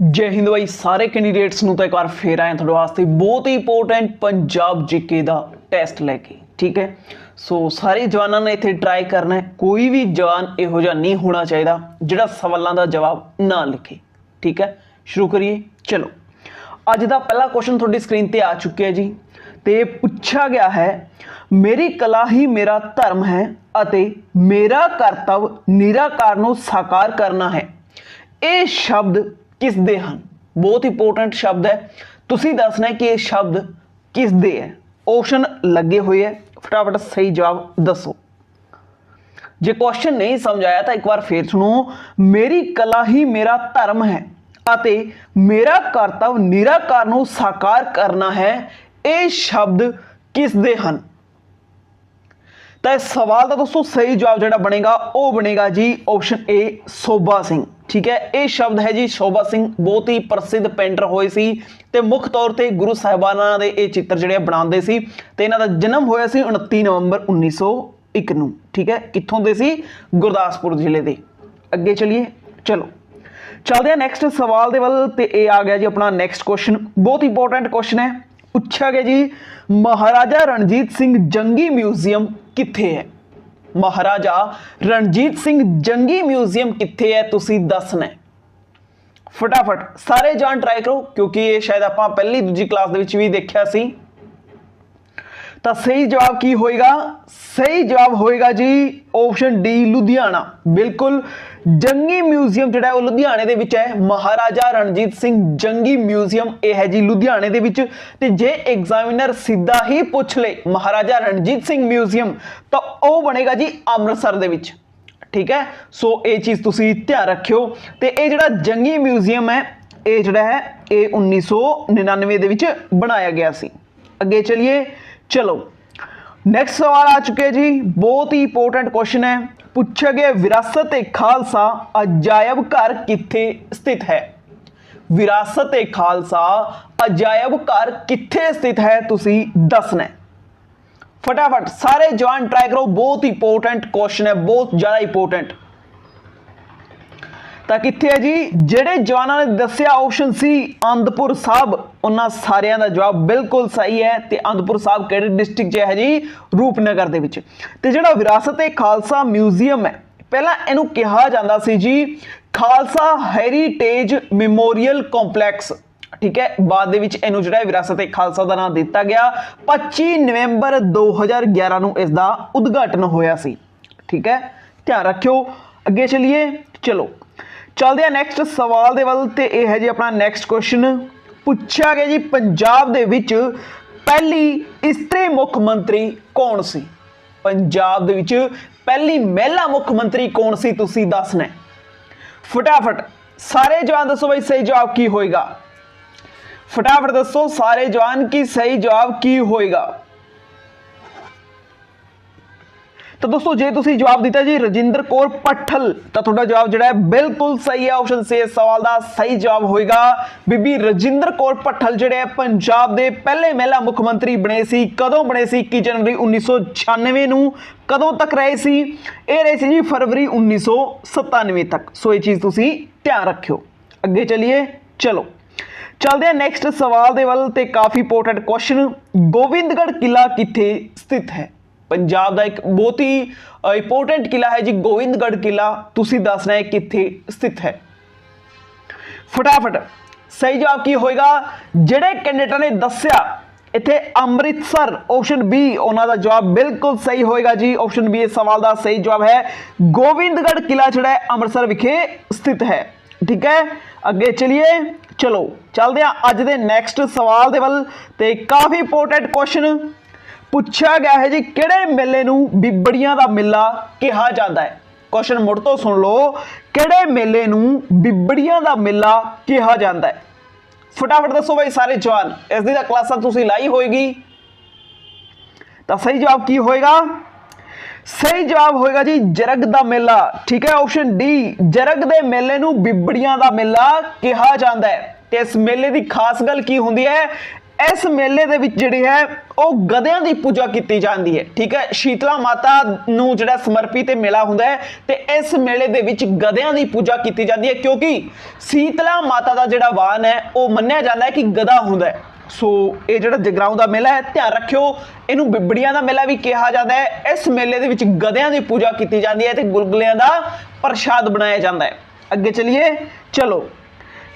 ਜੈ ਹਿੰਦ ਬਾਈ, ਸਾਰੇ ਕੈਂਡੀਡੇਟਸ ਨੂੰ ਤਾਂ ਇੱਕ ਵਾਰ ਫੇਰ ਆਏ ਤੁਹਾਡੇ ਵਾਸਤੇ। ਬਹੁਤ ਹੀ ਇੰਪੋਰਟੈਂਟ ਪੰਜਾਬ ਜੀਕੇ ਦਾ ਟੈਸਟ ਲੈ ਕੇ, ਠੀਕ ਹੈ? ਸੋ ਸਾਰੇ ਜਵਾਨਾਂ ਨੇ ਇੱਥੇ ਟਰਾਈ ਕਰਨਾ ਹੈ। ਕੋਈ ਵੀ ਜਵਾਨ ਇਹੋ ਜਿਹਾ ਨਹੀਂ ਹੋਣਾ ਚਾਹੀਦਾ ਜਿਹੜਾ ਸਵਾਲਾਂ ਦਾ ਜਵਾਬ ਨਾ ਲਿਖੇ, ਠੀਕ ਹੈ? ਸ਼ੁਰੂ ਕਰੀਏ, ਚਲੋ। ਅੱਜ ਦਾ ਪਹਿਲਾ ਕੁਐਸਚਨ ਤੁਹਾਡੀ ਸਕਰੀਨ ਤੇ ਆ ਚੁੱਕਿਆ ਹੈ ਜੀ। ਤੇ ਪੁੱਛਿਆ ਗਿਆ ਹੈ, ਮੇਰੀ ਕਲਾ ਹੀ ਮੇਰਾ ਧਰਮ ਹੈ ਅਤੇ ਮੇਰਾ ਕਰਤੱਵ ਨਿਰਾਕਾਰ ਨੂੰ ਸਾਕਾਰ ਕਰਨਾ ਹੈ। ਇਹ ਸ਼ਬਦ ਕਿਸ ਦੇ ਹਨ? ਬਹੁਤ ਇੰਪੋਰਟੈਂਟ ਸ਼ਬਦ ਹੈ। ਤੁਸੀਂ ਦੱਸਣਾ ਕਿ ਇਹ ਸ਼ਬਦ ਕਿਸ ਦੇ ਹੈ? ਆਪਸ਼ਨ ਲੱਗੇ ਹੋਏ ਹੈ। ਫਟਾਫਟ ਸਹੀ ਜਵਾਬ ਦੱਸੋ। ਜੇ ਕੁਐਸਚਨ ਨਹੀਂ ਸਮਝ ਆਇਆ ਤਾਂ ਇੱਕ ਵਾਰ ਫੇਰ ਸੁਣੋ। ਮੇਰੀ ਕਲਾ ਹੀ ਮੇਰਾ ਧਰਮ ਹੈ ਅਤੇ ਮੇਰਾ ਕਰਤੱਵ ਨਿਰਾਕਾਰ ਨੂੰ ਸਾਕਾਰ ਕਰਨਾ ਹੈ। ਇਹ ਸ਼ਬਦ ਕਿਸ ਦੇ ਹਨ? ਤਾਂ ਇਸ ਸਵਾਲ ਦਾ ਦੋਸਤੋ ਸਹੀ ਜਵਾਬ ਜਿਹੜਾ ਬਣੇਗਾ, ਉਹ ਬਣੇਗਾ ਜੀ ਆਪਸ਼ਨ ਏ ਸੋਭਾ ਸਿੰਘ। ਠੀਕ ਹੈ, ਇਹ ਸ਼ਬਦ ਹੈ ਜੀ ਸੋਭਾ ਸਿੰਘ, ਬਹੁਤ ਹੀ ਪ੍ਰਸਿੱਧ ਪੇਂਟਰ ਹੋਏ ਸੀ ਤੇ ਮੁੱਖ ਤੌਰ ਤੇ ਗੁਰੂ ਸਾਹਿਬਾਨਾਂ ਦੇ ਇਹ ਚਿੱਤਰ ਜਿਹੜੇ ਬਣਾਉਂਦੇ ਸੀ ਤੇ ਇਹਨਾਂ ਦਾ ਜਨਮ ਹੋਇਆ ਸੀ 29 ਨਵੰਬਰ 1901 ਨੂੰ। ਠੀਕ ਹੈ, ਕਿੱਥੋਂ ਦੇ ਸੀ? ਗੁਰਦਾਸਪੁਰ ਜ਼ਿਲ੍ਹੇ ਦੇ। ਅੱਗੇ ਚਲਿਏ, ਚਲੋ। ਚੱਲਦੇ ਆ ਨੈਕਸਟ ਸਵਾਲ ਦੇ ਵੱਲ ਤੇ ਇਹ ਆ ਗਿਆ ਜੀ ਆਪਣਾ ਨੈਕਸਟ ਕੁਐਸਚਨ ਬਹੁਤ ਇੰਪੋਰਟੈਂਟ ਕੁਐਸਚਨ ਹੈ। ਪੁੱਛਿਆ ਗਿਆ ਜੀ, ਮਹਾਰਾਜਾ ਰਣਜੀਤ ਸਿੰਘ ਜੰਗੀ ਮਿਊਜ਼ੀਅਮ ਕਿੱਥੇ ਹੈ? ਮਹਾਰਾਜਾ ਰਣਜੀਤ ਸਿੰਘ ਜੰਗੀ ਮਿਊਜ਼ੀਅਮ ਕਿੱਥੇ ਹੈ, ਤੁਸੀਂ ਦੱਸਣਾ ਫਟਾਫਟ ਸਾਰੇ ਜਾਣ ਟਰਾਈ ਕਰੋ, ਕਿਉਂਕਿ ਇਹ ਸ਼ਾਇਦ ਆਪਾਂ ਪਹਿਲੀ ਦੂਜੀ ਕਲਾਸ ਦੇ ਵਿੱਚ ਵੀ ਦੇਖਿਆ ਸੀ। ਤਾਂ ਸਹੀ ਜਵਾਬ ਕੀ ਹੋਏਗਾ? ਸਹੀ ਜਵਾਬ ਹੋਏਗਾ ਜੀ ਆਪਸ਼ਨ ਡੀ ਲੁਧਿਆਣਾ। ਬਿਲਕੁਲ ਜੰਗੀ ਮਿਊਜ਼ੀਅਮ ਜਿਹੜਾ ਉਹ ਲੁਧਿਆਣੇ ਦੇ ਵਿੱਚ ਹੈ। ਮਹਾਰਾਜਾ ਰਣਜੀਤ ਸਿੰਘ ਜੰਗੀ ਮਿਊਜ਼ੀਅਮ ਇਹ ਹੈ ਜੀ ਲੁਧਿਆਣੇ ਦੇ ਵਿੱਚ। ਤੇ ਜੇ ਐਗਜ਼ਾਮੀਨਰ ਸਿੱਧਾ ਹੀ ਪੁੱਛ ਲੇ ਮਹਾਰਾਜਾ ਰਣਜੀਤ ਸਿੰਘ ਮਿਊਜ਼ੀਅਮ ਤਾਂ ਉਹ ਬਣੇਗਾ ਜੀ ਅੰਮ੍ਰਿਤਸਰ ਦੇ ਵਿੱਚ। ਠੀਕ ਹੈ? ਸੋ ਇਹ ਚੀਜ਼ ਤੁਸੀਂ ਧਿਆਨ ਰੱਖਿਓ। ਤੇ ਇਹ ਜਿਹੜਾ ਜੰਗੀ ਮਿਊਜ਼ੀਅਮ ਹੈ, ਇਹ ਜਿਹੜਾ ਹੈ, ਇਹ 1999 ਦੇ ਵਿੱਚ ਬਣਾਇਆ ਗਿਆ ਸੀ। ਅੱਗੇ ਚਲਿਏ। ਚਲੋ ਨੈਕਸਟ ਸਵਾਲ ਆ ਚੁੱਕੇ ਜੀ ਬਹੁਤ ਹੀ ਇੰਪੋਰਟੈਂਟ ਕੁਐਸਚਨ ਹੈ ਪੁੱਛਿਆ ਗਿਆ ਵਿਰਾਸਤ ਏ ਖਾਲਸਾ ਅਜਾਇਬ ਘਰ ਕਿੱਥੇ ਸਥਿਤ ਹੈ ਵਿਰਾਸਤ ਏ ਖਾਲਸਾ ਅਜਾਇਬ ਘਰ ਕਿੱਥੇ ਸਥਿਤ ਹੈ ਤੁਸੀਂ ਦੱਸਣਾ ਹੈ ਫਟਾਫਟ ਸਾਰੇ ਜਵਾਨ ਟਰਾਈ ਕਰੋ ਬਹੁਤ ਇੰਪੋਰਟੈਂਟ ਕੁਐਸਚਨ ਹੈ ਬਹੁਤ ਜ਼ਿਆਦਾ ਇੰਪੋਰਟੈਂਟ ਤਾਂ ਕਿੱਥੇ ਹੈ ਜੀ? ਜਿਹੜੇ ਜਵਾਨਾਂ ਨੇ ਦੱਸਿਆ ਆਪਸ਼ਨ ਸੀ ਆਨੰਦਪੁਰ ਸਾਹਿਬ, ਉਹਨਾਂ ਸਾਰਿਆਂ ਦਾ ਜਵਾਬ ਬਿਲਕੁਲ ਸਹੀ ਹੈ ਤੇ ਆਨੰਦਪੁਰ ਸਾਹਿਬ ਕਿਹੜੇ ਡਿਸਟ੍ਰਿਕਟ 'ਚ ਹੈ ਜੀ? ਰੂਪਨਗਰ ਦੇ ਵਿੱਚ। ਤੇ ਜਿਹੜਾ ਵਿਰਾਸਤ ਏ ਖਾਲਸਾ ਮਿਊਜ਼ੀਅਮ ਹੈ, ਪਹਿਲਾਂ ਇਹਨੂੰ ਕਿਹਾ ਜਾਂਦਾ ਸੀ ਜੀ, ਖਾਲਸਾ ਹੈਰੀਟੇਜ ਮੈਮੋਰੀਅਲ ਕੰਪਲੈਕਸ ਠੀਕ ਹੈ, ਬਾਅਦ ਦੇ ਵਿੱਚ ਇਹਨੂੰ ਜਿਹੜਾ ਵਿਰਾਸਤ ਏ ਖਾਲਸਾ ਦਾ ਨਾਮ ਦਿੱਤਾ ਗਿਆ। 25 ਨਵੰਬਰ 2011 ਨੂੰ ਇਸ ਦਾ ਉਦਘਾਟਨ ਹੋਇਆ ਸੀ। ਠੀਕ ਹੈ, ਧਿਆਨ ਰੱਖਿਓ। ਅੱਗੇ ਚਲਿਏ, ਚਲੋ। ਚੱਲਦੇ ਆ ਨੈਕਸਟ ਸਵਾਲ ਦੇ ਵੱਲ ਤੇ ਇਹ ਹੈ ਜੀ ਆਪਣਾ ਨੈਕਸਟ ਕੁਐਸਚਨ ਪੁੱਛਿਆ ਗਿਆ ਜੀ ਪੰਜਾਬ ਦੇ ਵਿੱਚ ਪਹਿਲੀ ਇਸਤਰੀ ਮੁੱਖ ਮੰਤਰੀ ਕੌਣ ਸੀ? ਪੰਜਾਬ ਦੇ ਵਿੱਚ ਪਹਿਲੀ ਮਹਿਲਾ ਮੁੱਖ ਮੰਤਰੀ ਕੌਣ ਸੀ ਤੁਸੀਂ ਦੱਸਣਾ ਫਟਾਫਟ ਸਾਰੇ ਜਵਾਨ ਦੱਸੋ ਬਈ ਸਹੀ ਜਵਾਬ ਕੀ ਹੋਏਗਾ? ਫਟਾਫਟ ਦੱਸੋ ਸਾਰੇ ਜਵਾਨ ਕੀ ਸਹੀ ਜਵਾਬ ਕੀ ਹੋਏਗਾ? ਤਾਂ ਦੋਸਤੋ, ਜੇ ਤੁਸੀਂ ਜਵਾਬ ਦਿੱਤਾ ਜੀ ਰਜਿੰਦਰ ਕੌਰ ਪੱਠਲ, ਤਾਂ ਤੁਹਾਡਾ ਜਵਾਬ ਜਿਹੜਾ ਹੈ ਬਿਲਕੁਲ ਸਹੀ ਹੈ। ਆਪਸ਼ਨ ਸੀ ਇਸ ਸਵਾਲ ਦਾ ਸਹੀ ਜਵਾਬ ਹੋਏਗਾ। ਬੀਬੀ ਰਜਿੰਦਰ ਕੌਰ ਪੱਠਲ ਜਿਹੜੇ ਪੰਜਾਬ ਦੇ ਪਹਿਲੇ ਮਹਿਲਾ ਮੁੱਖ ਮੰਤਰੀ ਬਣੇ ਸੀ। ਕਦੋਂ ਬਣੇ ਸੀ? 21 ਜਨਵਰੀ 1996 ਨੂੰ? ਕਦੋਂ ਤੱਕ ਰਹੇ ਸੀ? ਇਹ ਰਹੇ ਸੀ ਜੀ ਫਰਵਰੀ 1997 ਤੱਕ। ਸੋ ਇਹ ਚੀਜ਼ ਤੁਸੀਂ ਧਿਆਨ ਰੱਖਿਓ। ਅੱਗੇ ਚਲਿਏ, ਚਲੋ। ਚਲਦੇ ਆ ਨੈਕਸਟ ਸਵਾਲ ਦੇ ਵੱਲ ਤੇ ਕਾਫੀ ਇੰਪੋਰਟੈਂਟ ਕੁਐਸਚਨ ਗੋਬਿੰਦਗੜ੍ਹ ਕਿਲਾ ਕਿੱਥੇ ਸਥਿਤ ਹੈ? ਪੰਜਾਬ ਦਾ ਇੱਕ ਬਹੁਤ ਹੀ ਇੰਪੋਰਟੈਂਟ ਕਿਲਾ ਹੈ ਜੀ ਗੋਬਿੰਦਗੜ੍ਹ ਕਿਲਾ ਤੁਸੀਂ ਦੱਸਣਾ ਹੈ ਕਿੱਥੇ ਸਥਿਤ ਹੈ। ਫਟਾਫਟ, ਸਹੀ ਜਵਾਬ ਕੀ ਹੋਏਗਾ? ਜਿਹੜੇ ਕੈਂਡੀਡੇਟਾਂ ਨੇ ਦੱਸਿਆ, ਇੱਥੇ ਅੰਮ੍ਰਿਤਸਰ ਆਪਸ਼ਨ ਬੀ ਉਹਨਾਂ ਦਾ ਜਵਾਬ ਬਿਲਕੁਲ ਸਹੀ ਹੋਏਗਾ ਜੀ। ਆਪਸ਼ਨ ਬੀ ਇਸ ਸਵਾਲ ਦਾ ਸਹੀ ਜਵਾਬ ਹੈ ਗੋਬਿੰਦਗੜ੍ਹ ਕਿਲਾ ਜਿਹੜਾ ਹੈ, ਅੰਮ੍ਰਿਤਸਰ ਵਿਖੇ ਸਥਿਤ ਹੈ। ਠੀਕ ਹੈ? ਅੱਗੇ ਚਲਿਏ। ਚਲੋ, ਚੱਲਦੇ ਆ ਅੱਜ ਦੇ ਨੈਕਸਟ ਸਵਾਲ ਦੇ ਵੱਲ ਤੇ ਕਾਫੀ ਇੰਪੋਰਟੈਂਟ ਕੁਐਸਚਨ ਪੁੱਛਿਆ ਗਿਆ ਹੈ ਜੀ, ਕਿਹੜੇ ਮੇਲੇ ਨੂੰ ਬਿਬੜੀਆਂ ਦਾ ਮੇਲਾ ਕਿਹਾ ਜਾਂਦਾ ਹੈ? ਕੁਐਸਚਨ ਮੁੜ ਤੋਂ ਸੁਣ ਲਓ। ਕਿਹੜੇ ਮੇਲੇ ਨੂੰ ਬਿਬੜੀਆਂ ਦਾ ਮੇਲਾ ਕਿਹਾ ਜਾਂਦਾ ਹੈ? ਫਟਾਫਟ ਦੱਸੋ ਬਈ ਸਾਰੇ ਜਵਾਨ, ਇਸ ਦੀ ਤਾਂ ਕਲਾਸਾਂ ਤੁਸੀਂ ਲਾਈ ਹੋਏਗੀ। ਤਾਂ ਸਹੀ ਜਵਾਬ ਕੀ ਹੋਏਗਾ? ਸਹੀ ਜਵਾਬ ਹੋਏਗਾ ਜੀ, ਜਰਗ ਦਾ ਮੇਲਾ। ਠੀਕ ਹੈ ਆਪਸ਼ਨ ਡੀ ਜਰਗ ਦੇ ਮੇਲੇ ਨੂੰ ਬਿਬੜੀਆਂ ਦਾ ਮੇਲਾ ਕਿਹਾ ਜਾਂਦਾ ਹੈ। ਤੇ ਇਸ ਮੇਲੇ ਦੀ ਖਾਸ ਗੱਲ ਕੀ ਹੁੰਦੀ ਹੈ? ਇਸ ਮੇਲੇ ਦੇ ਵਿੱਚ ਜਿਹੜੀ ਹੈ, ਉਹ ਗਧਿਆਂ ਦੀ ਪੂਜਾ ਕੀਤੀ ਜਾਂਦੀ ਹੈ, ਠੀਕ ਹੈ? ਸ਼ੀਤਲਾ ਮਾਤਾ ਨੂੰ ਜਿਹੜਾ ਸਮਰਪਿਤ ਇਹ ਮੇਲਾ ਹੁੰਦਾ ਹੈ, ਤੇ ਇਸ ਮੇਲੇ ਦੇ ਵਿੱਚ ਗਧਿਆਂ ਦੀ ਪੂਜਾ ਕੀਤੀ ਜਾਂਦੀ ਹੈ, ਕਿਉਂਕਿ ਸੀਤਲਾ ਮਾਤਾ ਦਾ ਜਿਹੜਾ ਵਾਹਨ ਹੈ, ਉਹ ਮੰਨਿਆ ਜਾਂਦਾ ਹੈ ਕਿ ਗਧਾ ਹੁੰਦਾ ਹੈ। ਸੋ ਇਹ ਜਿਹੜਾ ਜਗਰਾਉਂ ਦਾ ਮੇਲਾ ਹੈ, ਧਿਆਨ ਰੱਖਿਓ, ਇਹਨੂੰ ਬਿਬੜੀਆਂ ਦਾ ਮੇਲਾ ਵੀ ਕਿਹਾ ਜਾਂਦਾ ਹੈ। ਇਸ ਮੇਲੇ ਦੇ ਵਿੱਚ ਗਧਿਆਂ ਦੀ ਪੂਜਾ ਕੀਤੀ ਜਾਂਦੀ ਹੈ ਤੇ ਗੁਲਗੁਲਿਆਂ ਦਾ ਪ੍ਰਸ਼ਾਦ ਬਣਾਇਆ ਜਾਂਦਾ ਹੈ। ਅੱਗੇ ਚਲਿਏ, ਚਲੋ,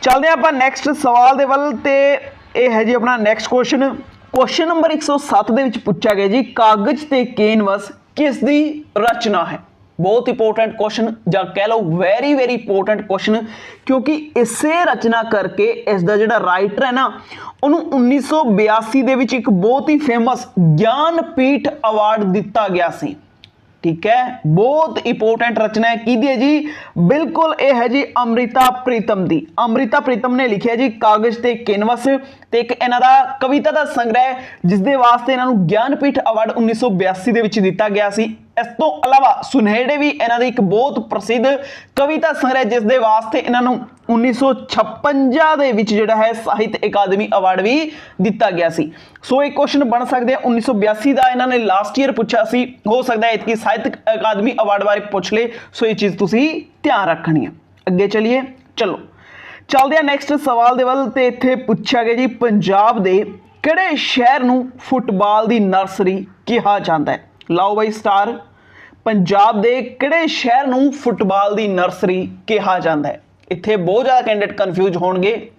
ਚੱਲਦੇ ਹਾਂ ਆਪਾਂ ਨੈਕਸਟ ਸਵਾਲ ਦੇ ਵੱਲ ਤੇ ਇਹ ਹੈ ਜੀ ਆਪਣਾ ਨੈਕਸਟ ਕੁਐਸਚਨ ਕੁਐਸਚਨ ਨੰਬਰ 107 ਦੇ ਵਿੱਚ ਪੁੱਛਿਆ ਗਿਆ ਜੀ, ਕਾਗਜ਼ ਤੇ ਕੈਨਵਸ ਕਿਸ ਦੀ ਰਚਨਾ ਹੈ? ਬਹੁਤ ਇੰਪੋਰਟੈਂਟ ਕੁਐਸਚਨ ਜਾਂ ਕਹਿ ਲਓ ਵੈਰੀ ਵੈਰੀ ਇੰਪੋਰਟੈਂਟ ਕੁਐਸਚਨ ਕਿਉਂਕਿ ਇਸੇ ਰਚਨਾ ਕਰਕੇ ਇਸ ਦਾ ਜਿਹੜਾ ਰਾਈਟਰ ਹੈ ਨਾ, ਉਹਨੂੰ 1982 ਦੇ ਵਿੱਚ ਇੱਕ ਬਹੁਤ ਹੀ ਫੇਮਸ ਗਿਆਨਪੀਠ ਅਵਾਰਡ ਦਿੱਤਾ ਗਿਆ ਸੀ। ਠੀਕ ਹੈ? ਬਹੁਤ ਇੰਪੋਰਟੈਂਟ ਰਚਨਾ ਹੈ। ਕਿਹਦੀ ਹੈ ਜੀ? ਬਿਲਕੁਲ ਇਹ ਹੈ ਜੀ ਅੰਮ੍ਰਿਤਾ ਪ੍ਰੀਤਮ ਦੀ। ਅੰਮ੍ਰਿਤਾ ਪ੍ਰੀਤਮ ਨੇ ਲਿਖਿਆ ਜੀ ਕਾਗਜ਼ ਤੇ ਕੈਨਵਸ ਤੇ ਇੱਕ ਇਹਨਾਂ ਦਾ ਕਵਿਤਾ ਦਾ ਸੰਗ੍ਰਹਿ ਜਿਸ ਦੇ ਵਾਸਤੇ ਇਹਨਾਂ ਨੂੰ ਗਿਆਨਪੀਠ ਅਵਾਰਡ 1982 ਦੇ ਵਿੱਚ ਦਿੱਤਾ ਗਿਆ ਸੀ। ਇਸ ਤੋਂ ਇਲਾਵਾ ਸੁਨਹਿੜੇ ਵੀ ਇਹਨਾਂ ਦੀ ਇੱਕ ਬਹੁਤ ਪ੍ਰਸਿੱਧ ਕਵਿਤਾ ਸੰਗ੍ਰਹਿ ਜਿਸ ਦੇ ਵਾਸਤੇ ਇਹਨਾਂ ਨੂੰ 1956 ਦੇ ਵਿੱਚ ਜਿਹੜਾ ਹੈ ਸਾਹਿਤ ਅਕਾਦਮੀ ਅਵਾਰਡ ਵੀ ਦਿੱਤਾ ਗਿਆ ਸੀ। ਸੋ ਇਹ ਕੁਐਸਚਨ ਬਣ ਸਕਦੇ ਆ। 1982 ਦਾ ਇਹਨਾਂ ਨੇ ਲਾਸਟ ਈਅਰ ਪੁੱਛਿਆ ਸੀ। ਹੋ ਸਕਦਾ ਹੈ ਕਿ ਸਾਹਿਤ ਅਕਾਦਮੀ ਅਵਾਰਡ ਬਾਰੇ ਪੁੱਛ ਲੇ। ਸੋ ਇਹ ਚੀਜ਼ ਤੁਸੀਂ ਧਿਆਨ ਰੱਖਣੀ ਹੈ ਅੱਗੇ ਚਲਿਏ। ਚਲੋ। ਚੱਲਦੇ ਆ ਨੈਕਸਟ ਸਵਾਲ ਦੇ ਵੱਲ ਤੇ ਇੱਥੇ ਪੁੱਛਿਆ ਗਿਆ ਜੀ ਪੰਜਾਬ ਦੇ ਕਿਹੜੇ ਸ਼ਹਿਰ ਨੂੰ ਫੁੱਟਬਾਲ ਦੀ ਨਰਸਰੀ ਕਿਹਾ ਜਾਂਦਾ ਹੈ? ਲਓ ਬਾਈ ਸਟਾਰ। ਪੰਜਾਬ ਦੇ ਕਿਹੜੇ ਸ਼ਹਿਰ ਨੂੰ ਫੁੱਟਬਾਲ ਦੀ ਨਰਸਰੀ ਕਿਹਾ ਜਾਂਦਾ ਹੈ? ਇੱਥੇ ਬਹੁਤ ਜ਼ਿਆਦਾ ਕੈਂਡੀਡੇਟ ਕਨਫਿਊਜ਼ ਹੋਣਗੇ।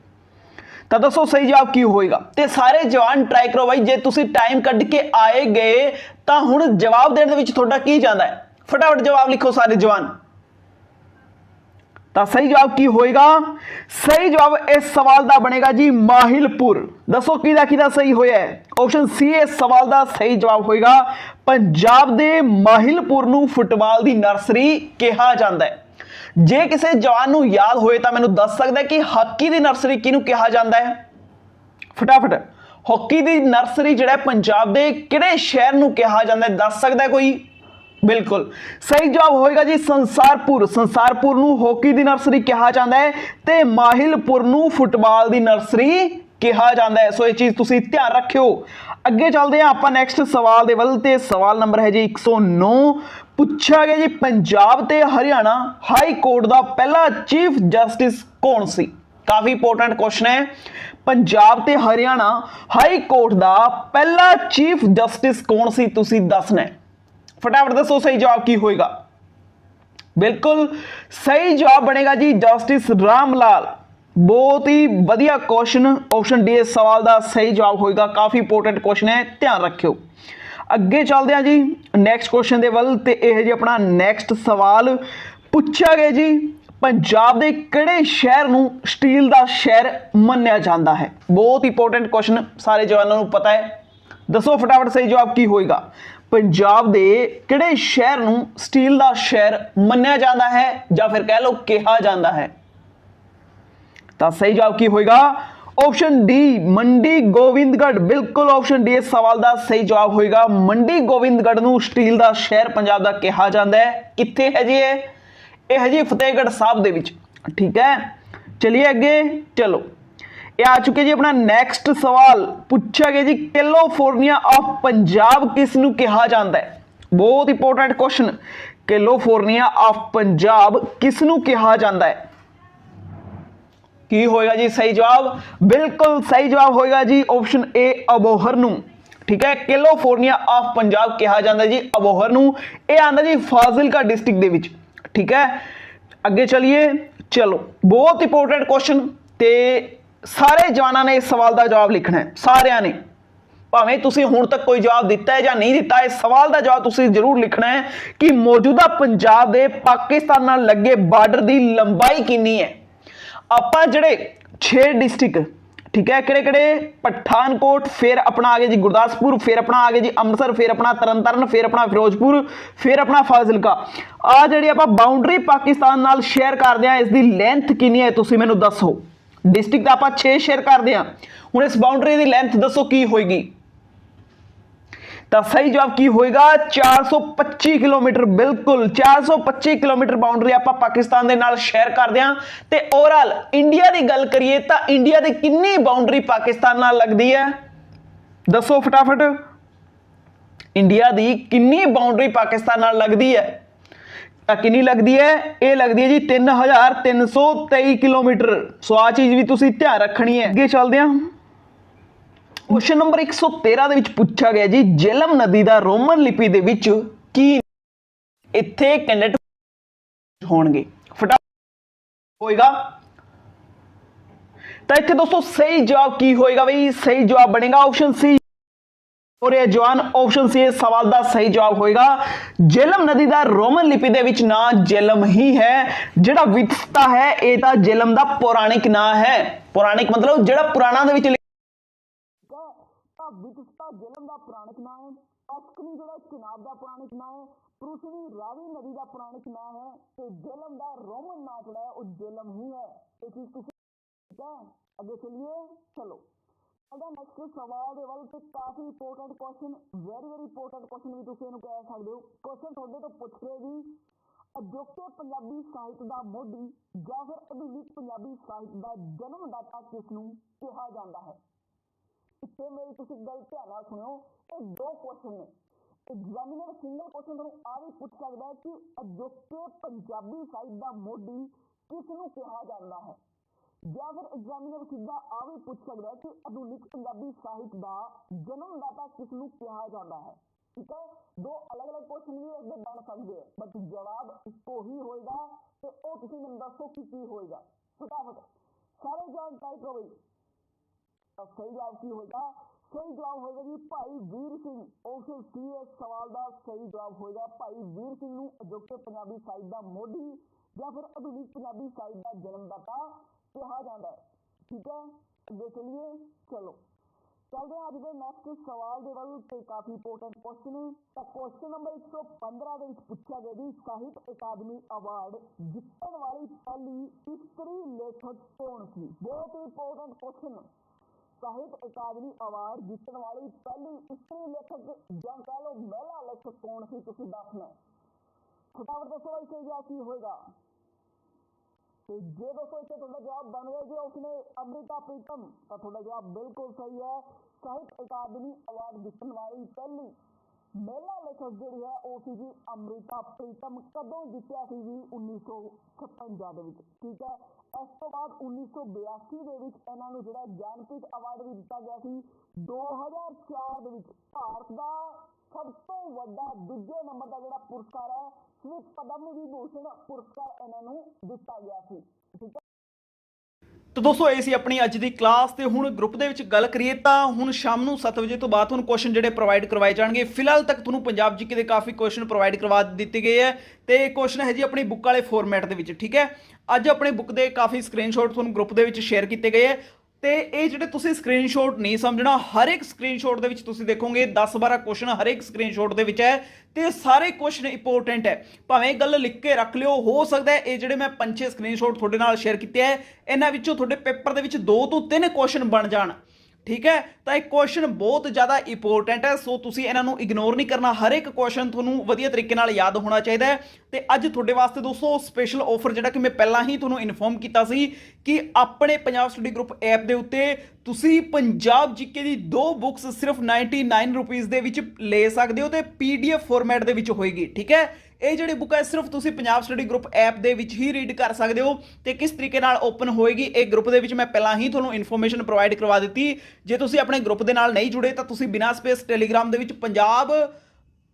ਤਾਂ ਦੱਸੋ ਸਹੀ ਜਵਾਬ ਕੀ ਹੋਏਗਾ? ਤੇ ਸਾਰੇ ਜਵਾਨ ਟਰਾਈ ਕਰੋ ਬਾਈ, ਜੇ ਤੁਸੀਂ ਟਾਈਮ ਕੱਢ ਕੇ ਆਏ ਗਏ, ਤਾਂ ਹੁਣ ਜਵਾਬ ਦੇਣ ਦੇ ਵਿੱਚ ਤੁਹਾਡਾ ਕੀ ਜਾਂਦਾ ਹੈ? ਫਟਾਫਟ ਜਵਾਬ ਲਿਖੋ ਸਾਰੇ ਜਵਾਨ। ਤਾਂ ਸਹੀ ਜਵਾਬ ਕੀ ਹੋਏਗਾ? ਸਹੀ ਜਵਾਬ ਇਸ ਸਵਾਲ ਦਾ ਬਣੇਗਾ ਜੀ ਮਾਹਿਲਪੁਰ। ਦੱਸੋ ਕਿਹਦਾ ਕਿਹਦਾ ਸਹੀ ਹੋਇਆ ਹੈ? ਆਪਸ਼ਨ ਸੀ ਇਸ ਸਵਾਲ ਦਾ ਸਹੀ ਜਵਾਬ ਹੋਏਗਾ। ਪੰਜਾਬ ਦੇ ਮਾਹਿਲਪੁਰ ਨੂੰ ਫੁੱਟਬਾਲ ਦੀ ਨਰਸਰੀ ਕਿਹਾ ਜਾਂਦਾ ਹੈ। ਜੇ ਕਿਸੇ ਜਵਾਨ ਨੂੰ ਯਾਦ ਹੋਏ ਤਾਂ ਮੈਨੂੰ ਦੱਸ ਸਕਦਾ ਕਿ ਹਾਕੀ ਦੀ ਨਰਸਰੀ ਕਿਹਨੂੰ ਕਿਹਾ ਜਾਂਦਾ ਹੈ? ਫਟਾਫਟ। ਹਾਕੀ ਦੀ ਨਰਸਰੀ ਜਿਹੜਾ ਪੰਜਾਬ ਦੇ ਕਿਹੜੇ ਸ਼ਹਿਰ ਨੂੰ ਕਿਹਾ ਜਾਂਦਾ ਹੈ? ਦੱਸ ਸਕਦਾ ਕੋਈ? ਬਿਲਕੁਲ। ਸਹੀ ਜਵਾਬ ਹੋਏਗਾ ਜੀ ਸੰਸਾਰਪੁਰ। ਸੰਸਾਰਪੁਰ ਨੂੰ ਹਾਕੀ ਦੀ ਨਰਸਰੀ ਕਿਹਾ ਜਾਂਦਾ ਹੈ ਤੇ ਮਾਹਿਲਪੁਰ ਨੂੰ ਫੁੱਟਬਾਲ ਦੀ ਨਰਸਰੀ ਕਿਹਾ ਜਾਂਦਾ ਹੈ। ਸੋ ਇਹ ਚੀਜ਼ ਤੁਸੀਂ ਧਿਆਨ ਰੱਖਿਓ। ਅੱਗੇ ਚੱਲਦੇ ਹਾਂ ਆਪਾਂ ਨੈਕਸਟ ਸਵਾਲ ਦੇ ਵੱਲ ਤੇ ਸਵਾਲ ਨੰਬਰ ਹੈ ਜੀ 109 ਪੁੱਛਿਆ ਗਿਆ ਜੀ ਪੰਜਾਬ ਤੇ ਹਰਿਆਣਾ ਹਾਈ ਕੋਰਟ ਦਾ ਪਹਿਲਾ ਚੀਫ ਜਸਟਿਸ ਕੌਣ ਸੀ? ਕਾਫੀ ਇੰਪੋਰਟੈਂਟ ਕੁਐਸਚਨ ਹੈ। ਪੰਜਾਬ ਤੇ ਹਰਿਆਣਾ ਹਾਈ ਕੋਰਟ ਦਾ ਪਹਿਲਾ ਚੀਫ ਜਸਟਿਸ ਕੌਣ ਸੀ ਤੁਸੀਂ ਦੱਸਣਾ ਫਟਾਫਟ ਦੱਸੋ ਸਹੀ ਜਵਾਬ ਕੀ ਹੋਏਗਾ। ਬਿਲਕੁਲ ਸਹੀ ਜਵਾਬ ਬਣੇਗਾ ਜੀ ਜਸਟਿਸ ਰਾਮ ਲਾਲ। ਬਹੁਤ ਹੀ ਵਧੀਆ ਕੁਐਸਚਨ ਆਪਸ਼ਨ ਡੀ ਇਸ ਸਵਾਲ ਦਾ ਸਹੀ ਜਵਾਬ ਹੋਏਗਾ। ਕਾਫੀ ਇੰਪੋਰਟੈਂਟ ਕੁਐਸਚਨ ਹੈ, ਧਿਆਨ ਰੱਖਿਓ। ਅੱਗੇ ਚੱਲਦੇ ਹਾਂ ਜੀ ਨੈਕਸਟ ਕੁਐਸਚਨ ਦੇ ਵੱਲ ਤੇ ਇਹ ਜੀ ਆਪਣਾ ਨੈਕਸਟ ਸਵਾਲ। ਪੁੱਛਿਆ ਗਿਆ ਜੀ, ਪੰਜਾਬ ਦੇ ਕਿਹੜੇ ਸ਼ਹਿਰ ਨੂੰ ਸਟੀਲ ਦਾ ਸ਼ਹਿਰ ਮੰਨਿਆ ਜਾਂਦਾ ਹੈ? ਬਹੁਤ ਇੰਪੋਰਟੈਂਟ ਕੁਐਸਚਨ ਸਾਰੇ ਜਵਾਨਾਂ ਨੂੰ ਪਤਾ ਹੈ। ਦੱਸੋ ਫਟਾਫਟ ਸਹੀ ਜਵਾਬ ਕੀ ਹੋਏਗਾ। ਪੰਜਾਬ ਦੇ ਕਿਹੜੇ ਸ਼ਹਿਰ ਨੂੰ ਸਟੀਲ ਦਾ ਸ਼ਹਿਰ ਮੰਨਿਆ ਜਾਂਦਾ ਹੈ ਜਾਂ ਫਿਰ ਕਹਿ ਲਓ ਕਿਹਾ ਜਾਂਦਾ ਹੈ? ਤਾਂ ਸਹੀ ਜਵਾਬ ਕੀ ਹੋਏਗਾ? ਆਪਸ਼ਨ ਡੀ ਮੰਡੀ ਗੋਬਿੰਦਗੜ੍ਹ ਬਿਲਕੁਲ ਆਪਸ਼ਨ ਡੀ ਇਸ ਸਵਾਲ ਦਾ ਸਹੀ ਜਵਾਬ ਹੋਏਗਾ। ਮੰਡੀ ਗੋਬਿੰਦਗੜ੍ਹ ਨੂੰ ਸਟੀਲ ਦਾ ਸ਼ਹਿਰ ਪੰਜਾਬ ਦਾ ਕਿਹਾ ਜਾਂਦਾ ਹੈ। ਕਿੱਥੇ ਹੈ ਜੀ ਇਹ? ਇਹ ਹੈ ਜੀ ਫਤਿਹਗੜ੍ਹ ਸਾਹਿਬ ਦੇ ਵਿੱਚ। ਠੀਕ ਹੈ? ਚਲਿਏ ਅੱਗੇ, ਚਲੋ। ਇਹ ਆ ਚੁੱਕੇ ਜੀ ਆਪਣਾ ਨੈਕਸਟ ਸਵਾਲ। ਪੁੱਛਿਆ ਗਿਆ ਜੀ, ਕੈਲੀਫੋਰਨੀਆ ਆਫ ਪੰਜਾਬ ਕਿਸ ਨੂੰ ਕਿਹਾ ਜਾਂਦਾ ਹੈ? ਬਹੁਤ important question California of Punjab ਕਿਸ ਨੂੰ ਕਿਹਾ ਜਾਂਦਾ ਹੈ? ਕੀ ਹੋਏਗਾ ਜੀ? ਸਹੀ ਜਵਾਬ? ਬਿਲਕੁਲ ਸਹੀ ਜਵਾਬ ਹੋਏਗਾ ਜੀ ਆਪਸ਼ਨ ਏ ਅਬੋਹਰ ਨੂੰ। ਠੀਕ ਹੈ? ਕੈਲੀਫੋਰਨੀਆ ਆਫ ਪੰਜਾਬ ਕਿਹਾ ਜਾਂਦਾ ਜੀ, ਅਬੋਹਰ ਨੂੰ। ਇਹ ਆਂਦਾ ਜੀ ਫਾਜ਼ਿਲਕਾ ਡਿਸਟ੍ਰਿਕਟ ਦੇ ਵਿੱਚ। ਠੀਕ ਹੈ? ਅੱਗੇ ਚਲਿਏ। ਚਲੋ, ਬਹੁਤ ਇੰਪੋਰਟੈਂਟ ਕੁਐਸਚਨ ਤੇ ਸਾਰੇ ਜਵਾਨਾਂ ਨੇ ਇਸ ਸਵਾਲ ਦਾ ਜਵਾਬ ਲਿਖਣਾ ਹੈ। ਸਾਰਿਆਂ ਨੇ। ਭਾਵੇਂ ਤੁਸੀਂ ਹੁਣ ਤੱਕ ਕੋਈ ਜਵਾਬ ਦਿੱਤਾ ਹੈ ਜਾਂ ਨਹੀਂ ਦਿੱਤਾ, ਇਸ ਸਵਾਲ ਦਾ ਜਵਾਬ ਤੁਸੀਂ ਜ਼ਰੂਰ ਲਿਖਣਾ ਹੈ ਕਿ ਮੌਜੂਦਾ ਪੰਜਾਬ ਦੇ ਪਾਕਿਸਤਾਨ ਨਾਲ ਲੱਗੇ ਬਾਰਡਰ ਦੀ ਲੰਬਾਈ ਕਿੰਨੀ ਹੈ? ਆਪਾਂ ਜਿਹੜੇ 6 ਡਿਸਟ੍ਰਿਕਟ ਠੀਕ ਹੈ, ਕਿਹੜੇ ਕਿਹੜੇ? ਪਠਾਨਕੋਟ, ਫਿਰ ਆਪਣਾ ਆ ਗਿਆ ਜੀ ਗੁਰਦਾਸਪੁਰ, ਫਿਰ ਆਪਣਾ ਆ ਗਿਆ ਜੀ ਅੰਮ੍ਰਿਤਸਰ, ਫਿਰ ਆਪਣਾ ਤਰਨਤਾਰਨ, ਫਿਰ ਆਪਣਾ ਫਿਰੋਜ਼ਪੁਰ, ਫਿਰ ਆਪਣਾ ਫਾਜ਼ਿਲਕਾ। ਆ ਜਿਹੜੀ ਆਪਾਂ ਬਾਉਂਡਰੀ ਪਾਕਿਸਤਾਨ ਨਾਲ ਸ਼ੇਅਰ ਕਰਦੇ ਆ ਇਸ ਦੀ ਲੈਂਥ ਕਿੰਨੀ ਹੈ, ਤੁਸੀਂ ਮੈਨੂੰ ਦੱਸੋ। ਡਿਸਟ੍ਰਿਕਟ ਆਪਾਂ 6 ਸ਼ੇਅਰ ਕਰਦੇ ਆ ਹੁਣ ਇਸ ਬਾਉਂਡਰੀ ਦੀ ਲੈਂਥ ਦੱਸੋ, ਕੀ ਹੋਏਗੀ? ਤਾਂ ਸਹੀ ਜਵਾਬ ਕੀ ਹੋਏਗਾ? 425 ਕਿਲੋਮੀਟਰ, ਬਿਲਕੁਲ 425 ਕਿਲੋਮੀਟਰ ਬਾਉਂਡਰੀ ਆਪਾਂ ਪਾਕਿਸਤਾਨ ਦੇ ਨਾਲ ਸ਼ੇਅਰ ਕਰਦੇ ਹਾਂ। ਤੇ ਓਵਰਆਲ ਇੰਡੀਆ ਦੀ ਗੱਲ ਕਰੀਏ ਤਾਂ ਇੰਡੀਆ ਦੀ ਕਿੰਨੀ ਬਾਉਂਡਰੀ ਪਾਕਿਸਤਾਨ ਨਾਲ ਲੱਗਦੀ ਹੈ? ਦੱਸੋ ਫਟਾਫਟ। ਇੰਡੀਆ ਦੀ ਕਿੰਨੀ ਬਾਉਂਡਰੀ ਪਾਕਿਸਤਾਨ ਨਾਲ ਲੱਗਦੀ ਹੈ? ਤਾਂ ਕਿੰਨੀ ਲੱਗਦੀ ਹੈ? ਇਹ ਲੱਗਦੀ ਹੈ ਜੀ 3323 ਕਿਲੋਮੀਟਰ। ਸੋ ਆ ਚੀਜ਼ ਵੀ ਤੁਸੀਂ ਧਿਆਨ ਰੱਖਣੀ ਹੈ। ਅੱਗੇ ਚੱਲਦੇ ਹਾਂ। ਕੁਐਸਚਨ ਨੰਬਰ 113 ਦੇ ਵਿੱਚ ਪੁੱਛਿਆ ਗਿਆ ਜੀ ਜੇਲਮ ਨਦੀ ਦਾ ਰੋਮਨ ਲਿਪੀ ਦੇ ਵਿੱਚ ਕੀ ਇੱਥੇ ਕੈਂਡੀਡੇਟ ਹੋਣਗੇ? ਫਟਾਫਟ ਹੋਏਗਾ। ਤਾਂ ਇੱਥੇ ਦੋਸਤੋ ਸਹੀ ਜਵਾਬ ਕੀ ਹੋਏਗਾ ਬਈ? ਸਹੀ ਜਵਾਬ ਬਣੇਗਾ ਆਪਸ਼ਨ ਸੀ ਹੋ ਰਿਹਾ ਜਵਾਨ ਆਪਸ਼ਨ ਸੀ ਇਸ ਸਵਾਲ ਦਾ ਸਹੀ ਜਵਾਬ ਹੋਏਗਾ। ਜੇਲਮ ਨਦੀ ਦਾ ਰੋਮਨ ਲਿਪੀ ਦੇ ਵਿੱਚ ਨਾਂ ਜੇਲਮ ਹੀ ਹੈ। ਜਿਹੜਾ ਵਿਤਸਤਾ ਹੈ, ਇਹ ਤਾਂ ਜੇਲਮ ਦਾ ਪੌਰਾਣਿਕ ਨਾਂ ਹੈ। ਪੌਰਾਣਿਕ ਮਤਲਬ ਜਿਹੜਾ ਪੁਰਾਣਾ ਦੇ ਵਿੱਚ ਲਿਖਿਆ ਹੈ ਤਾਂ ਵਿਕਸਤਾ ਜੇਲਮ ਦਾ ਪੁਰਾਣਿਕ ਨਾਂ ਹੈ ਅਸਕਨੀ ਜਿਹੜਾ ਚਨਾਬ ਦਾ ਪੁਰਾਣਿਕ ਨਾਂ ਹੈ, ਪ੍ਰੁਸ਼ਨੀ ਰਾਵੀ ਨਦੀ ਦਾ ਪੁਰਾਣਿਕ ਨਾਂ ਹੈ ਤੇ ਜੇਲਮ ਦਾ ਰੋਮਨ ਨਾਂ ਜਿਹੜਾ ਉਹ ਜੇਲਮ ਹੀ ਹੈ। ਇਹ ਚੀਜ਼ ਤੁਸੀਂ ਠੀਕ ਹੈ? ਅੱਗੇ ਚਲਿਏ, ਚਲੋ। ਅਗਰ ਨੈਕਸਟ ਸਵਾਲ ਦੇ ਵੱਲ ਤੇ ਕਾਫੀ important question very very important question ਵੀ ਤੁਸੀਂ ਇਹਨੂੰ ਕਹਿ ਸਕਦੇ ਹੋ। ਕੁਐਸਚਨ ਤੁਹਾਡੇ ਤੋਂ ਪੁੱਛ ਰਹੇ ਵੀ, ਅਜੋਕੇ ਪੰਜਾਬੀ ਸਾਹਿਤ ਦਾ ਮੋਢੀ ਜਾਂ ਫਿਰ ਆਧੁਨਿਕ ਪੰਜਾਬੀ ਸਾਹਿਤ ਦਾ ਜਨਮ ਦਾਤਾ ਕਿਸ ਨੂੰ ਕਿਹਾ ਜਾਂਦਾ ਹੈ? ਇੱਥੇ ਮੇਰੀ ਤੁਸੀਂ ਗੱਲ ਧਿਆਨ ਨਾਲ ਸੁਣਿਓ, ਇਹ ਦੋ ਕੁਐਸਚਨ ਨੇ। ਐਗਜ਼ਾਮੀਨਰ ਸਿੰਗਲ ਕੁਐਸਚਨ ਤੁਹਾਨੂੰ ਆ ਵੀ ਪੁੱਛ ਸਕਦਾ ਹੈ ਕਿ ਅਜੋਕੇ ਪੰਜਾਬੀ ਸਾਹਿਤ ਦਾ ਮੋਢੀ ਕਿਸ ਨੂੰ ਕਿਹਾ ਜਾਂਦਾ ਹੈ? ਜਾਂ ਫਿਰ ਐਗਜ਼ਾਮੀਨਰ ਸਿੱਧਾ ਆ ਵੀ ਪੁੱਛ ਸਕਦਾ ਹੈ ਕਿ ਆਧੁਨਿਕ ਪੰਜਾਬੀ ਸਾਹਿਤ ਦਾ ਜਨਮਦਾਤਾ ਕਿਸ ਨੂੰ ਕਿਹਾ ਜਾਂਦਾ ਹੈ? ਠੀਕ ਹੈ, ਦੋ ਅਲੱਗ-ਅਲੱਗ ਕੁਐਸਚਨ ਵੀ ਇਸਦੇ ਬਣ ਸਕਦੇ ਆ ਬਟ ਜਵਾਬ ਇੱਕੋ ਹੀ ਹੋਏਗਾ ਤੇ ਉਹ ਤੁਸੀਂ ਮੈਨੂੰ ਦੱਸੋ ਕਿ ਕੀ ਹੋਏਗਾ। ਫਟਾਫਟ, ਸਾਰੇ ਜਵਾਬ ਟਾਈਪ ਕਰੋ ਸਹੀ ਜਵਾਬ ਕੀ ਹੋਏਗਾ? ਸਹੀ ਜਵਾਬ ਹੋਏਗਾ ਜੀ ਭਾਈ ਵੀਰ ਸਿੰਘ। ਆਪਸ਼ਨ ਸੀ ਇਸ ਸਵਾਲ ਦਾ ਸਹੀ ਜਵਾਬ ਹੋਏਗਾ ਭਾਈ ਵੀਰ ਸਿੰਘ ਨੂੰ ਅਜੋਕੇ ਪੰਜਾਬੀ ਸਾਹਿਤ ਦਾ ਮੋਢੀ ਜਾਂ ਫਿਰ ਆਧੁਨਿਕ ਪੰਜਾਬੀ ਸਾਹਿਤ ਦਾ ਜਨਮਦਾਤਾ ਕਿਹਾ ਜਾਂਦਾ ਹੈ। ਠੀਕ ਹੈ? ਅੱਗੇ ਚਲਿਏ। ਚਲੋ। ਚੱਲਦੇ ਹਾਂ ਅੱਜ ਦੇ ਨੈਕਸਟ ਸਵਾਲ ਦੇ ਵੱਲ ਤੇ ਕਾਫੀ ਇੰਪੋਰਟੈਂਟ ਕੁਐਸਚਨ ਹੈ ਤਾਂ ਕੁਐਸਚਨ ਨੰਬਰ 115 ਦੇ ਵਿੱਚ ਪੁੱਛਿਆ ਗਿਆ ਜੀ। ਸਾਹਿਤ ਅਕਾਦਮੀ ਅਵਾਰਡ ਜਿੱਤਣ ਵਾਲੀ ਪਹਿਲੀ ਇਸਤਰੀ ਲੇਖਕ ਕੌਣ ਸੀ? ਬਹੁਤ important question Sahitya Akademi award ਜਿੱਤਣ ਵਾਲੀ ਪਹਿਲੀ ਇਸਤਰੀ ਲੇਖਕ ਜਾਂ ਕਹ ਲਓ ਮਹਿਲਾ ਲੇਖਕ ਕੌਣ ਸੀ ਤੁਸੀਂ ਦੱਸਣਾ ਹੈ। ਫਟਾਫਟ ਦੱਸੋ ਇਸ ਦਾ ਕੀ ਹੋਏਗਾ? ਤੇ ਜੇ ਦੋਸਤੋ ਇੱਥੇ ਤੁਹਾਡਾ ਜਵਾਬ ਬਣ ਗਿਆ ਜੀ, ਉਸਨੇ ਅਮ੍ਰਿਤਾ ਪ੍ਰੀਤਮ, ਤਾਂ ਤੁਹਾਡਾ ਜਵਾਬ ਬਿਲਕੁਲ ਸਹੀ ਹੈ। ਸਾਹਿਤ ਅਕਾਦਮੀ ਅਵਾਰਡ ਜਿੱਤਣ ਵਾਲੀ ਪਹਿਲੀ ਮਹਿਲਾ ਲੇਖਕ ਜਿਹੜੀ ਹੈ, ਉਹ ਸੀ ਜੀ ਅਮ੍ਰਿਤਾ ਪ੍ਰੀਤਮ, ਕਦੋਂ ਜਿੱਤਿਆ ਸੀ ਜੀ? 1956 ਦੇ ਵਿੱਚ। ਠੀਕ ਹੈ। ਇਸ ਤੋਂ ਬਾਅਦ 1982 ਦੇ ਵਿੱਚ ਇਹਨਾਂ ਨੂੰ ਜਿਹੜਾ ਗਿਆਨਪੀਠ ਅਵਾਰਡ ਵੀ ਦਿੱਤਾ ਗਿਆ ਸੀ। 2004 ਦੇ ਵਿੱਚ ਭਾਰਤ ਦਾ ਸਭ ਤੋਂ ਵੱਡਾ ਦੂਜੇ ਨੰਬਰ ਦਾ ਜਿਹੜਾ ਪੁਰਸਕਾਰ ਹੈ, ਸ਼੍ਰੀ ਪਦਮ ਵਿਭੂਸ਼ਣ ਪੁਰਸਕਾਰ ਇਹਨਾਂ ਨੂੰ ਦਿੱਤਾ ਗਿਆ ਸੀ। ਠੀਕ ਹੈ। ਤਾਂ ਦੋਸਤੋ, ਇਹ ਸੀ ਆਪਣੀ ਅੱਜ ਦੀ ਕਲਾਸ ਤੇ ਹੁਣ ਗਰੁੱਪ ਦੇ ਵਿੱਚ ਗੱਲ ਕਰੀਏ ਤਾਂ ਹੁਣ ਸ਼ਾਮ ਨੂੰ 7 ਵਜੇ ਤੋਂ ਬਾਅਦ ਤੁਹਾਨੂੰ ਕੁਐਸਚਨ ਜਿਹੜੇ ਪ੍ਰੋਵਾਈਡ ਕਰਵਾਏ ਜਾਣਗੇ। ਫਿਲਹਾਲ ਤੱਕ ਤੁਹਾਨੂੰ ਪੰਜਾਬ ਜੀਕੇ ਦੇ ਕਾਫੀ ਕੁਐਸਚਨ ਪ੍ਰੋਵਾਈਡ ਕਰਵਾ ਦਿੱਤੇ ਗਏ ਹੈ ਤੇ ਕੁਐਸਚਨ ਹੈ ਜੀ ਆਪਣੀ ਬੁੱਕ ਵਾਲੇ ਫਾਰਮੈਟ ਦੇ ਵਿੱਚ, ਠੀਕ ਹੈ? ਅੱਜ ਆਪਣੇ ਬੁੱਕ ਦੇ ਕਾਫੀ ਸਕਰੀਨਸ਼ਾਟ ਤੁਹਾਨੂੰ ਗਰੁੱਪ ਦੇ ਵਿੱਚ ਸ਼ੇਅਰ ਕੀਤੇ ਗਏ ਹੈ ਤੇ ਇਹ ਜਿਹੜੇ ਤੁਸੀਂ ਸਕਰੀਨਸ਼ਾਟ ਨਹੀਂ ਸਮਝਣਾ, ਹਰ ਇੱਕ ਸਕਰੀਨਸ਼ਾਟ ਦੇ ਵਿੱਚ ਤੁਸੀਂ ਦੇਖੋਗੇ 10-12 ਕੁਐਸਚਨ ਹਰ ਇੱਕ ਸਕਰੀਨਸ਼ਾਟ ਦੇ ਵਿੱਚ ਹੈ ਤੇ ਸਾਰੇ ਕੁਐਸਚਨ ਇੰਪੋਰਟੈਂਟ ਹੈ। ਭਾਵੇਂ ਇਹ ਗੱਲ ਲਿਖ ਕੇ ਰੱਖ ਲਿਓ, ਹੋ ਸਕਦਾ ਹੈ ਇਹ ਜਿਹੜੇ ਮੈਂ ਪੰਜ ਛੇ ਸਕਰੀਨਸ਼ਾਟ ਤੁਹਾਡੇ ਨਾਲ ਸ਼ੇਅਰ ਕੀਤੇ ਹੈ, ਇਹਨਾਂ ਵਿੱਚੋਂ ਤੁਹਾਡੇ ਪੇਪਰ ਦੇ ਵਿੱਚ ਦੋ ਤੋਂ ਤਿੰਨ ਕੁਐਸਚਨ ਬਣ ਜਾਣ। ਠੀਕ ਹੈ? ਤਾਂ ਇਹ ਕੁਐਸਚਨ ਬਹੁਤ ਜ਼ਿਆਦਾ ਇੰਪੋਰਟੈਂਟ ਹੈ, ਸੋ ਤੁਸੀਂ ਇਹਨਾਂ ਨੂੰ ਇਗਨੋਰ ਨਹੀਂ ਕਰਨਾ। ਹਰ ਇੱਕ ਕੁਐਸਚਨ ਤੁਹਾਨੂੰ ਵਧੀਆ ਤਰੀਕੇ ਨਾਲ ਯਾਦ ਹੋਣਾ ਚਾਹੀਦਾ ਹੈ। ਤੇ ਅੱਜ ਤੁਹਾਡੇ ਵਾਸਤੇ ਦੋਸਤੋ ਸਪੈਸ਼ਲ ਆਫਰ ਜਿਹੜਾ ਕਿ ਮੈਂ ਪਹਿਲਾਂ ਹੀ ਤੁਹਾਨੂੰ ਇਨਫੋਰਮ ਕੀਤਾ ਸੀ ਕਿ ਆਪਣੇ ਪੰਜਾਬ ਸਟੱਡੀ ਗਰੁੱਪ ਐਪ ਦੇ ਉੱਤੇ ਤੁਸੀਂ ਪੰਜਾਬ ਜੀਕੇ ਦੀ ਦੋ ਬੁੱਕਸ ਸਿਰਫ 99 ਰੁਪੀਸ ਦੇ ਵਿੱਚ ਲੈ ਸਕਦੇ ਹੋ ਤੇ ਪੀਡੀਐਫ ਫਾਰਮੈਟ ਦੇ ਵਿੱਚ ਹੋਏਗੀ, ਠੀਕ ਹੈ? ਇਹ ਜਿਹੜੀ ਬੁੱਕ ਹੈ, ਸਿਰਫ ਤੁਸੀਂ ਪੰਜਾਬ ਸਟੱਡੀ ਗਰੁੱਪ ਐਪ ਦੇ ਵਿੱਚ ਹੀ ਰੀਡ ਕਰ ਸਕਦੇ ਹੋ ਤੇ ਕਿਸ ਤਰੀਕੇ ਨਾਲ ਓਪਨ ਹੋਏਗੀ, ਇਹ ਗਰੁੱਪ ਦੇ ਵਿੱਚ ਮੈਂ ਪਹਿਲਾਂ ਹੀ ਤੁਹਾਨੂੰ ਇਨਫੋਰਮੇਸ਼ਨ ਪ੍ਰੋਵਾਈਡ ਕਰਵਾ ਦਿੱਤੀ। ਜੇ ਤੁਸੀਂ ਆਪਣੇ ਗਰੁੱਪ ਦੇ ਨਾਲ ਨਹੀਂ ਜੁੜੇ, ਤਾਂ ਤੁਸੀਂ ਬਿਨਾਂ ਸਪੇਸ ਟੈਲੀਗ੍ਰਾਮ ਦੇ ਵਿੱਚ ਪੰਜਾਬ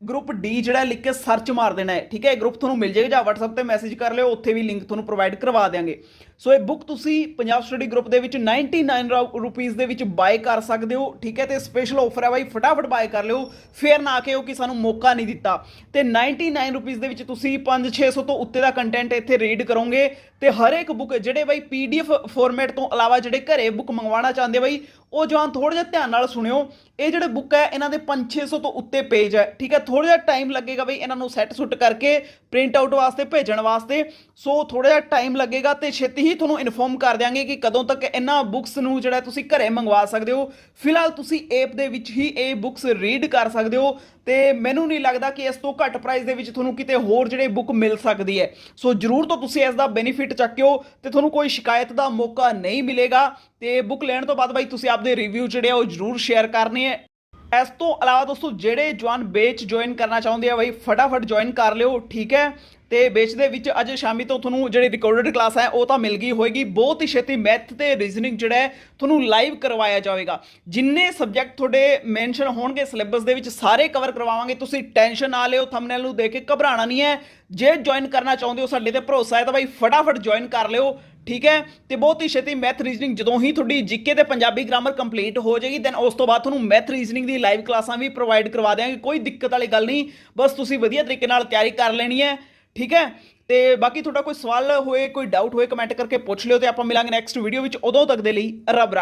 ਗਰੁੱਪ ਡੀ ਜਿਹੜਾ ਲਿਖ ਕੇ ਸਰਚ ਮਾਰ ਦੇਣਾ ਹੈ। ਠੀਕ ਹੈ, ਇਹ ਗਰੁੱਪ ਤੁਹਾਨੂੰ ਮਿਲ ਜਾਏਗਾ ਜਾਂ WhatsApp ਤੇ ਮੈਸੇਜ ਕਰ ਲਿਓ, ਉੱਥੇ ਵੀ ਲਿੰਕ ਤੁਹਾਨੂੰ ਪ੍ਰੋਵਾਈਡ ਕਰਵਾ ਦਿਆਂਗੇ। ਸੋ ਇਹ ਬੁੱਕ ਤੁਸੀਂ ਪੰਜਾਬ ਸਟੱਡੀ ਗਰੁੱਪ ਦੇ ਵਿੱਚ 99 ਰੁਪੀਸ ਦੇ ਵਿੱਚ ਬਾਏ ਕਰ ਸਕਦੇ ਹੋ, ਠੀਕ ਹੈ? ਤੇ ਸਪੈਸ਼ਲ ਆਫਰ ਹੈ ਬਾਈ, ਫਟਾਫਟ ਬਾਏ ਕਰ ਲਿਓ। ਫੇਰ ਨਾ ਕਿਹੋ ਕਿ ਸਾਨੂੰ ਮੌਕਾ ਨਹੀਂ ਦਿੱਤਾ। ਤੇ 99 ਰੁਪੀਸ ਦੇ ਵਿੱਚ ਤੁਸੀਂ 5-600 ਤੋਂ ਉੱਤੇ ਦਾ ਕੰਟੈਂਟ ਇੱਥੇ ਰੀਡ ਕਰੋਗੇ। ਤੇ ਹਰ ਇੱਕ ਬੁੱਕ ਜਿਹੜੇ ਬਾਈ ਪੀਡੀਐਫ ਫਾਰਮੈਟ ਤੋਂ ਇਲਾਵਾ ਜਿਹੜੇ ਘਰੇ ਬੁੱਕ ਮੰਗਵਾਉਣਾ ਚਾਹੁੰਦੇ ਬਾਈ, ਉਹ ਜਵਾਨ ਥੋੜਾ ਜਿਹਾ ਧਿਆਨ ਨਾਲ ਸੁਣਿਓ। ਇਹ ਜਿਹੜੇ ਬੁੱਕ ਹੈ, ਇਹਨਾਂ ਦੇ 5-600 ਤੋਂ ਉੱਤੇ ਪੇਜ ਹੈ, ਠੀਕ ਹੈ? ਥੋੜਾ ਜਿਹਾ ਟਾਈਮ ਲੱਗੇਗਾ ਬਈ ਇਹਨਾਂ ਨੂੰ ਸੈੱਟ ਸੁੱਟ ਕਰਕੇ ਪ੍ਰਿੰਟ ਆਊਟ ਵਾਸਤੇ, ਭੇਜਣ ਵਾਸਤੇ। ਸੋ ਥੋੜਾ ਜਿਹਾ ਟਾਈਮ ਲੱਗੇਗਾ ਤੇ ਛੇਤੀ ਹੀ ਤੁਹਾਨੂੰ ਇਨਫੋਰਮ ਕਰ ਦਿਆਂਗੇ ਕਿ ਕਦੋਂ ਤੱਕ ਇਹਨਾਂ ਬੁੱਕਸ ਨੂੰ ਜਿਹੜਾ ਤੁਸੀਂ ਘਰੇ ਮੰਗਵਾ ਸਕਦੇ ਹੋ। ਫਿਲਹਾਲ ਤੁਸੀਂ ਐਪ ਦੇ ਵਿੱਚ ਹੀ ਇਹ ਬੁੱਕਸ ਰੀਡ ਕਰ ਸਕਦੇ ਹੋ ਤੇ ਮੈਨੂੰ ਨਹੀਂ ਲੱਗਦਾ ਕਿ ਇਸ ਤੋਂ ਘੱਟ ਪ੍ਰਾਈਸ ਦੇ ਵਿੱਚ ਤੁਹਾਨੂੰ ਕਿਤੇ ਹੋਰ ਜਿਹੜੇ ਬੁੱਕ ਮਿਲ ਸਕਦੀ ਹੈ। ਸੋ ਜਰੂਰ ਤੋਂ ਤੁਸੀਂ ਇਸ ਦਾ ਬੈਨੀਫਿਟ ਚੱਕਿਓ ਤੇ ਤੁਹਾਨੂੰ ਕੋਈ ਸ਼ਿਕਾਇਤ ਦਾ ਮੌਕਾ ਨਹੀਂ ਮਿਲੇਗਾ ਤੇ ਬੁੱਕ ਲੈਣ ਤੋਂ ਬਾਅਦ ਬਾਈ ਤੁਸੀਂ ਆਪਦੇ ਰਿਵਿਊ ਜਿਹੜੇ ਆ ਉਹ ਜਰੂਰ ਸ਼ੇਅਰ ਕਰਨੇ ਹੈ। ਇਸ ਤੋਂ ਇਲਾਵਾ ਦੋਸਤੋ, ਜਿਹੜੇ ਜਵਾਨ ਬੇਚ ਜੁਆਇਨ ਕਰਨਾ ਚਾਹੁੰਦੇ ਆ, ਬਈ ਫਟਾਫਟ ਜੁਆਇਨ ਕਰ ਲਿਓ, ਠੀਕ ਹੈ? ਤੇ ਬੇਚ ਦੇ ਵਿੱਚ ਅੱਜ ਸ਼ਾਮੀ ਤੋਂ ਤੁਹਾਨੂੰ ਜਿਹੜੀ ਰਿਕਾਰਡਡ ਕਲਾਸ ਹੈ, ਉਹ ਤਾਂ ਮਿਲ ਗਈ ਹੋਏਗੀ। ਬਹੁਤ ਹੀ ਛੇਤੀ ਮੈਥ ਤੇ ਰੀਜ਼ਨਿੰਗ ਜਿਹੜਾ ਹੈ, ਤੁਹਾਨੂੰ ਲਾਈਵ ਕਰਵਾਇਆ ਜਾਵੇਗਾ। ਜਿੰਨੇ ਸਬਜੈਕਟ ਤੁਹਾਡੇ ਮੈਂਸ਼ਨ ਹੋਣਗੇ ਸਿਲੇਬਸ ਦੇ ਵਿੱਚ ਸਾਰੇ ਕਵਰ ਕਰਵਾਵਾਂਗੇ। ਤੁਸੀਂ ਟੈਨਸ਼ਨ ਨਾ ਲਿਓ ਥੰਬਨੇਲ ਨੂੰ ਦੇਖ ਕੇ ਘਬਰਾਣਾ ਨਹੀਂ ਹੈ। ਜੇ ਜੁਆਇਨ ਕਰਨਾ ਚਾਹੁੰਦੇ ਹੋ ਸਾਡੇ ਤੇ ਭਰੋਸਾ ਹੈ, ਤਾਂ ਬਾਈ ਫਟਾਫਟ ਜੁਆਇਨ ਕਰ ਲਿਓ। ਠੀਕ ਹੈ? ਤੇ ਬਹੁਤ ਹੀ ਛੇਤੀ ਮੈਥ ਰੀਜ਼ਨਿੰਗ ਜਦੋਂ ਹੀ ਤੁਹਾਡੀ ਜੀਕੇ ਤੇ ਪੰਜਾਬੀ ਗ੍ਰਾਮਰ ਕੰਪਲੀਟ ਹੋ ਜਾਏਗੀ ਦੈਨ ਉਸ ਤੋਂ ਬਾਅਦ ਤੁਹਾਨੂੰ ਮੈਥ ਰੀਜ਼ਨਿੰਗ ਦੀ ਲਾਈਵ ਕਲਾਸਾਂ ਵੀ ਪ੍ਰੋਵਾਈਡ ਕਰਵਾ ਦਿਆਂਗੇ, ਕੋਈ ਦਿੱਕਤ ਵਾਲੀ ਗੱਲ ਨਹੀਂ। ਬਸ ਤੁਸੀਂ ਵਧੀਆ ਤਰੀਕੇ ਨਾਲ ਤਿਆਰੀ ਕਰ ਲੈਣੀ ਹੈ, ਠੀਕ ਹੈ? ਤੇ ਬਾਕੀ ਤੁਹਾਡਾ ਕੋਈ ਸਵਾਲ ਹੋਏ, ਕੋਈ ਡਾਊਟ ਹੋਏ ਕਮੈਂਟ ਕਰਕੇ ਪੁੱਛ ਲਿਓ ਤੇ ਆਪਾਂ ਮਿਲਾਂਗੇ ਨੈਕਸਟ ਵੀਡੀਓ ਵਿੱਚ। ਉਦੋਂ ਤੱਕ ਦੇ ਲਈ ਰੱਬ ਰੱਖ।